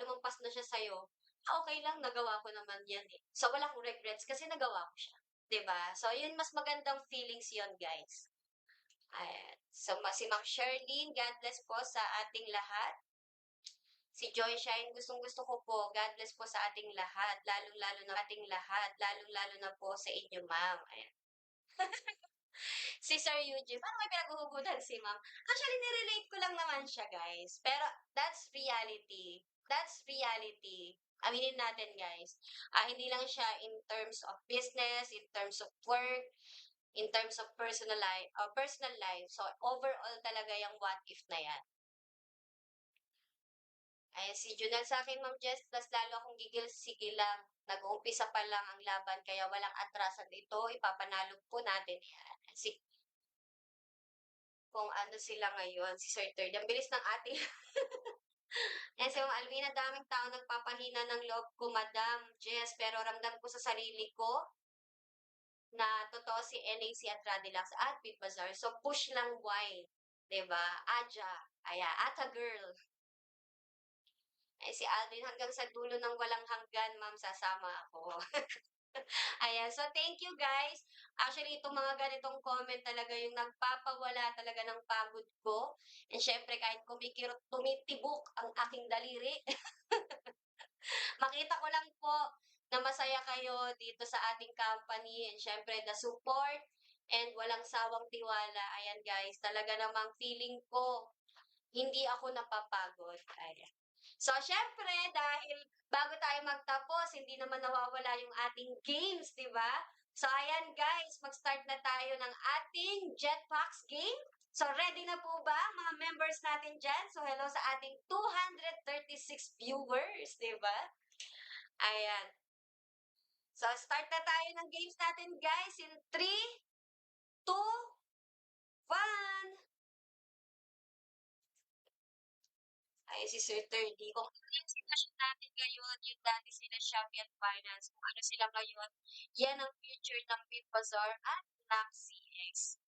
lumampas na siya sa'yo, okay lang, nagawa ko naman yan eh. So, wala regrets kasi nagawa ko siya. ba? So, yun mas magandang feelings yun, guys. Ayan. So, si Ma'am Sherlyn, God bless po sa ating lahat. Si Joy Shine, gustong gusto ko po, God bless po sa ating lahat, lalong-lalo na ating lahat, lalong-lalo na po sa inyo, ma'am. Ayan. si Sir Eugene, paano may pinaghuhugutan si ma'am? Actually, nirelate ko lang naman siya, guys. Pero, that's reality. That's reality. Aminin natin, guys. Ah, hindi lang siya in terms of business, in terms of work, in terms of personal life, uh, personal life. So, overall talaga yung what if na yan. Ay, si Junel sa akin, Ma'am Jess, mas lalo akong gigil, sige lang. Nag-uumpisa pa lang ang laban, kaya walang atrasan dito. Ipapanalo po natin. Si, kung ano sila ngayon, si Sir Third. Ang bilis ng ating... Yan si Ma'am Alvina, daming tao nagpapahina ng loob ko, Madam Jess, pero ramdam ko sa sarili ko na totoo si NAC at Radilax at Big Bazaar. So, push lang why. ba? Aja. Aya, ata girl. Ay, si Alvin, hanggang sa dulo ng walang hanggan, ma'am, sasama ako. Ayan, so thank you guys. Actually, itong mga ganitong comment talaga yung nagpapawala talaga ng pagod ko. And syempre, kahit kumikirot, tumitibok ang aking daliri. Makita ko lang po na masaya kayo dito sa ating company. And syempre, the support and walang sawang tiwala. Ayan guys, talaga namang feeling ko, hindi ako napapagod. Ayan. So, syempre, dahil bago tayo magtapos, hindi naman nawawala yung ating games, di ba? So, ayan guys, mag-start na tayo ng ating Jetpacks game. So, ready na po ba mga members natin dyan? So, hello sa ating 236 viewers, di ba? Ayan. So, start na tayo ng games natin, guys, in 3, 2, Ay, si Sir Thirdy. Kung ano yung sitwasyon natin ngayon, yung dati sila Shopee at Finance, kung ano sila ngayon, yan ang future ng Big Bazaar at ng CX.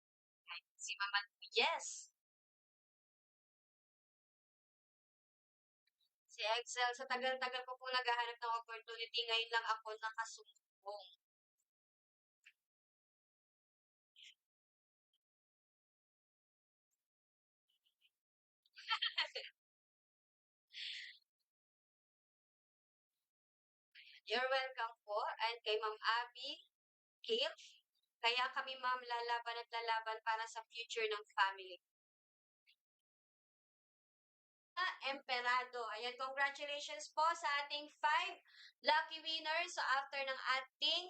Ay, si Mama, yes! Si Excel, sa tagal-tagal ko po naghahanap ng opportunity, ngayon lang ako nakasumbong. You're welcome po. And kay Ma'am Abby, Gail, kaya kami ma'am lalaban at lalaban para sa future ng family. Emperado. Ayan, congratulations po sa ating five lucky winners. So, after ng ating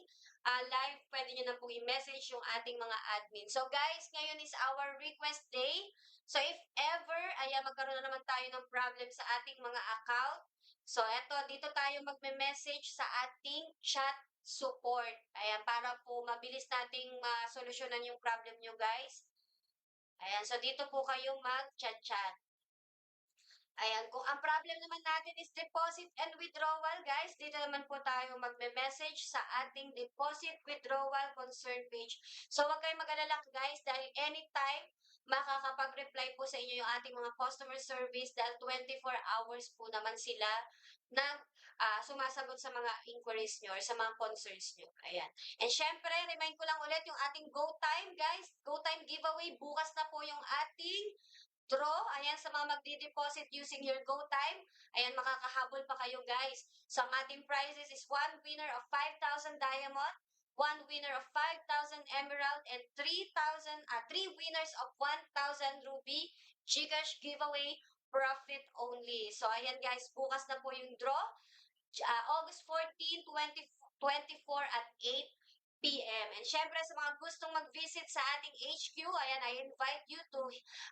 uh, live, pwede nyo na pong i-message yung ating mga admin. So, guys, ngayon is our request day. So, if ever, ayan, magkaroon na naman tayo ng problem sa ating mga account. So, eto, dito tayo magme-message sa ating chat support. Ayan, para po mabilis nating masolusyonan yung problem nyo, guys. Ayan, so dito po kayo mag-chat-chat. Ayan, kung ang problem naman natin is deposit and withdrawal, guys, dito naman po tayo magme-message sa ating deposit withdrawal concern page. So, wag kayong mag-alala, guys, dahil anytime makakapag-reply po sa inyo yung ating mga customer service dahil 24 hours po naman sila na uh, sumasagot sa mga inquiries nyo or sa mga concerns nyo. Ayan. And syempre, remind ko lang ulit yung ating Go Time, guys. Go Time giveaway. Bukas na po yung ating draw. Ayan, sa mga magdi-deposit using your Go Time. Ayan, makakahabol pa kayo, guys. So, ang ating prizes is one winner of 5,000 diamond, one winner of 5,000 emerald, and 3,000, uh, three winners of 1,000 ruby Gcash giveaway profit only. So, ayan guys, bukas na po yung draw. Uh, August 14, 20, 24 at 8 p.m. And syempre sa mga gustong mag-visit sa ating HQ, ayan, I invite you to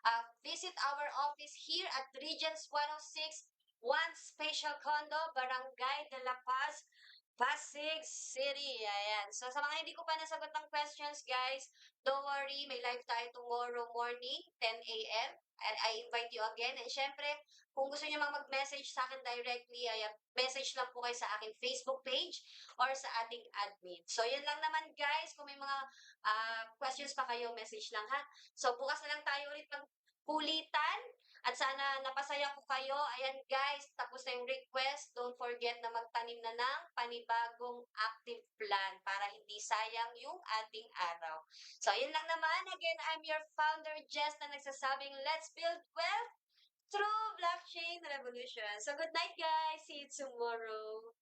uh, visit our office here at Regents 106, One Special Condo, Barangay de la Paz, Pasig City. Ayan. So, sa mga hindi ko pa nasagot ng questions, guys, don't worry, may live tayo tomorrow morning, 10 a.m. And I invite you again. And syempre, kung gusto niyo mang mag-message sa akin directly, ay message lang po kayo sa aking Facebook page or sa ating admin. So, yun lang naman, guys. Kung may mga uh, questions pa kayo, message lang ha. So, bukas na lang tayo ulit magkulitan At sana napasaya ko kayo. Ayan guys, tapos na yung request. Don't forget na magtanim na ng panibagong active plan para hindi sayang yung ating araw. So, yun lang naman. Again, I'm your founder, Jess, na nagsasabing, let's build wealth through blockchain revolution. So, good night guys. See you tomorrow.